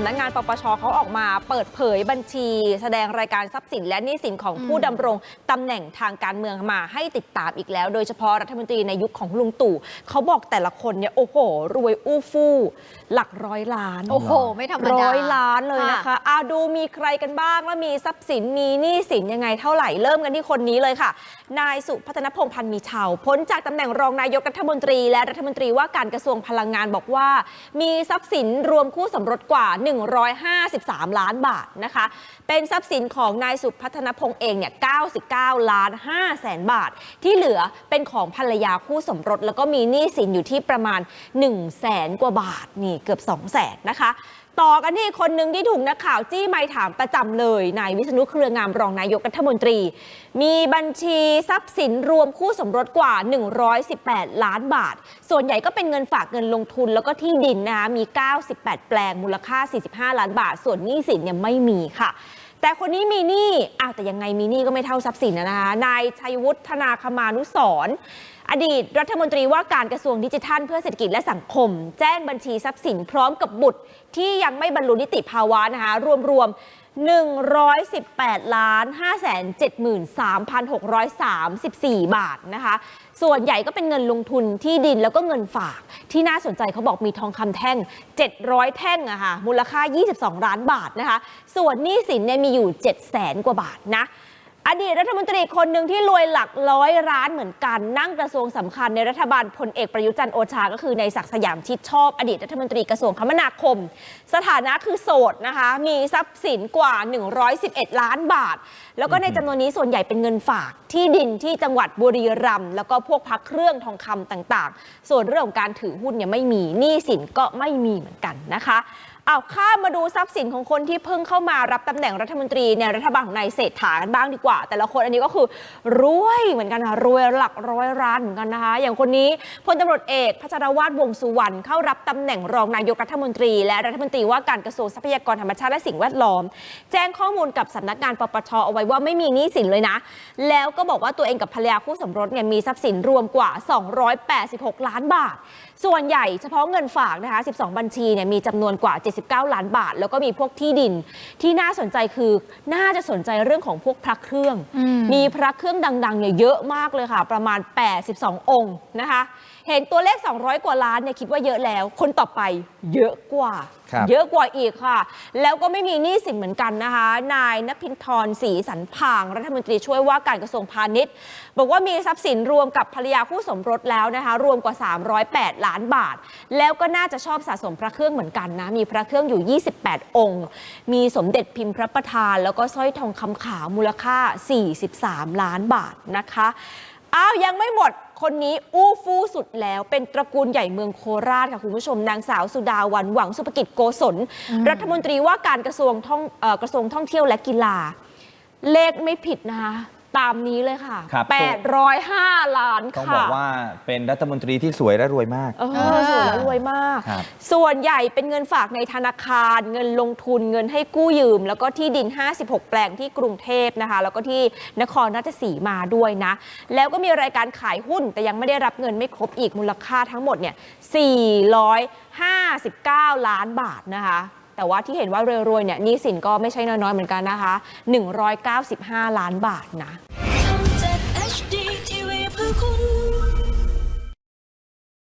ำนักงานปปชเขาออกมาเปิดเผยบัญชี แสดงรายการทรัพย์สินและหนี้สินของผู้ดำรงตำแหน่งทางการเมืองมาให้ติดตามอีกแล้ว โดยเฉพาะรัฐมนตรีในยุคของลุงตู่เขาบอกแต่ละคนเนี่ยโอ้โห รวยอู้ฟู่หลักร้อยล้าน โอ้โห ไม่ธรรมดาร้อยล้านเลยนะคะอาดูมีใครกันบ้างแล้วมีทรัพย์สินมีหนี้สินยังไงเท่าไหร่เริ่มกันที่คนนี้เลยค่ะ นายสุพัฒนพงษ์พันธ์มีชาวพ้นจากตำแหน่งรองนายกรัฐมนตรี และรัฐมนตรีว่าการกระทรวงพลังงานบอกว่า มีทรัพย์สินรวมคู่สมรสกว่า153 ล้านบาทนะคะ เป็นทรัพย์สินของนายสุพัฒนพงษ์เองเนี่ย 99 ล้าน5แสนบาท ที่เหลือเป็นของภรรยาคู่สมรส แล้วก็มีหนี้สินอยู่ที่ประมาณ1แสนกว่าบาทนี่เกือบ2แสนนะคะต่อกันที่คนหนึ่งที่ถูกนักข่าวจี้ไมค์ถามประจำเลยนายวิษณุเครืองามรองนายกรัฐมนตรี มีบัญชีทรัพย์สินรวมคู่สมรสกว่า 118 ล้านบาท ส่วนใหญ่ก็เป็นเงินฝากเงินลงทุนแล้วก็ที่ดินนะคะมี 98 แปลงมูลค่า45 ล้านบาท ส่วนหนี้สินเนี่ยไม่มีค่ะ แต่คนนี้มีหนี้อ้าวแต่ยังไงมีหนี้ก็ไม่เท่าทรัพย์สินนะคะนายชัยวุฒิธนาคมานุสรอดีตรัฐมนตรีว่าการกระทรวงดิจิทัล เพื่อเศรษฐกิจและสังคม แจ้งบัญชีทรัพย์สินพร้อมกับบุตรที่ยังไม่บรรลุนิติภาวะนะคะรวมๆ 118ล้าน573,634 บาทนะคะ ส่วนใหญ่ก็เป็นเงินลงทุนที่ดินแล้วก็เงินฝาก ที่น่าสนใจเขาบอกมีทองคำแท่ง 700 แท่งอะค่ะ มูลค่า 22 ล้านบาทนะคะ ส่วนหนี้สินเนี่ยมีอยู่ 7 0 0แสนกว่าบาทนะ อดีตรัฐมนตรีคนหนึ่งที่รวยหลักร้อยล้านเหมือนกัน นั่งกระทรวงสำคัญในรัฐบาลพลเอกประยุทธ์จันทร์โอชา ก็คือในศักสยามชิดชอบ อดีตรัฐมนตรีกระทรวงคมนาคม สถานะคือโสดนะคะ มีทรัพย์สินกว่า 111 ล้านบาท แล้วก็ในจำนวนนี้ส่วนใหญ่เป็นเงินฝากที่ดินที่จังหวัดบุรีรัมย์แล้วก็พวกพักเครื่องทองคำต่าง ๆ ส่วนเรื่องของการถือหุ้นเนี่ยไม่มีหนี้สินก็ไม่มีเหมือนกันนะคะ เอาข้ามาดูทรัพย์สินของคนที่เพิ่งเข้ามารับตำแหน่งรัฐมนตรีในรัฐบาลของนายเศรษฐากันบ้างดีกว่า แต่ละคนอันนี้ก็คือรวยเหมือนกันค่ะรวยหลักร้อยล้านเหมือนกันนะคะ อย่างคนนี้พลตำรวจเอกพัชรวาทวงสุวรรณเข้ารับตำแหน่งรองนายกรัฐมนตรี และรัฐมนตรีว่าการกระทรวงทรัพยากรธรรมชาติและสิ่งแวดล้อม แจ้งข้อมูลกับสำนักงานปปชเอาไว้ว่าไม่มีหนี้สินเลยนะ แล้วก็บอกว่าตัวเองกับภรรยาคู่สมรสเนี่ยมีทรัพย์สินรวมกว่า 286 ล้านบาท ส่วนใหญ่เฉพาะเงินฝากนะคะ 12 บัญชีเนี่ยมีจำนวนกว่า 79 ล้านบาท แล้วก็มีพวกที่ดิน ที่น่าสนใจคือน่าจะสนใจเรื่องของพวกพระเครื่องอืมมีพระเครื่องดังๆเนี่ยเยอะมากเลยค่ะ ประมาณ 82 องค์นะคะ เห็นตัวเลข 200 กว่าล้านเนี่ยคิดว่าเยอะแล้ว คนต่อไปเยอะกว่า ครับ เยอะกว่าอีกค่ะ แล้วก็ไม่มีหนี้สินเหมือนกันนะคะ นายนภินทรศรีสันพางรัฐมนตรีช่วยว่าการกระทรวงพาณิชย์ บอกว่ามีทรัพย์สินรวมกับภรรยาคู่สมรสแล้วนะคะ รวมกว่า 308 ล้านบาท แล้วก็น่าจะชอบสะสมพระเครื่องเหมือนกันนะ มีพระเครื่องอยู่ 28 องค์ มีสมเด็จพิมพ์พระประธาน แล้วก็สร้อยทองคำขาวมูลค่า 43 ล้านบาทนะคะ อ้าวยังไม่หมด คนนี้อู้ฟู่สุดแล้วเป็นตระกูลใหญ่เมืองโคราชค่ะคุณผู้ชมนางสาวสุดาวันหวังสุภกิจโกศล รัฐมนตรีว่าการกระทรวงท่องเอ่อกระทรวงท่องเที่ยวและกีฬา เลขไม่ผิดนะคะ ตามนี้เลยค่ะ ครับ 805 ล้านต้องค่ะบอกว่าเป็นรัฐมนตรีที่สวยและรวยมาก เออสวยและรวยมาก ครับส่วนใหญ่เป็นเงินฝากในธนาคาร เงินลงทุน เงินให้กู้ยืม แล้วก็ที่ดิน 56 แปลงที่กรุงเทพนะคะ แล้วก็ที่นครราชสีมาด้วยนะ แล้วก็มีรายการขายหุ้น แต่ยังไม่ได้รับเงินไม่ครบอีกมูลค่าทั้งหมดเนี่ย459 ล้านบาทนะคะ แต่ว่าที่เห็นว่ารวยๆเนี่ยหนี้สินก็ไม่ใช่น้อยๆเหมือนกันนะคะ 195 ล้านบาทนะ